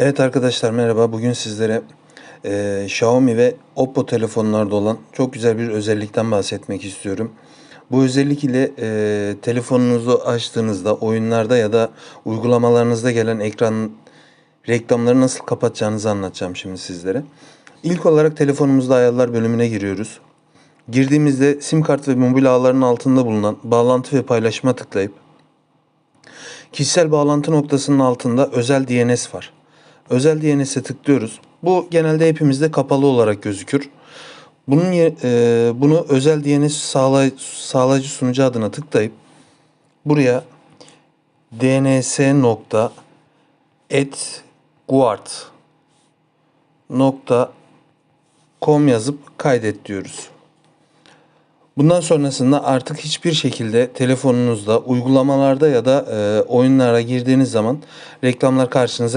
Evet arkadaşlar merhaba. Bugün sizlere eee, Xiaomi ve Oppo telefonlarda olan çok güzel bir özellikten bahsetmek istiyorum. Bu özellik ile eee, telefonunuzu açtığınızda oyunlarda ya da uygulamalarınızda gelen ekran reklamları nasıl kapatacağınızı anlatacağım şimdi sizlere. İlk olarak telefonumuzda ayarlar bölümüne giriyoruz. Girdiğimizde sim kart ve mobil ağların altında bulunan bağlantı ve paylaşıma tıklayıp Kişisel bağlantı noktasının altında özel DNS var. Özel DNS'e tıklıyoruz. Bu genelde hepimizde kapalı olarak gözükür. Bunun e, bunu özel DNS sağlay- sağlayıcı sunucu adına tıklayıp buraya dns yazıp kaydet diyoruz. Bundan sonrasında artık hiçbir şekilde telefonunuzda, uygulamalarda ya da e, oyunlara girdiğiniz zaman reklamlar karşınıza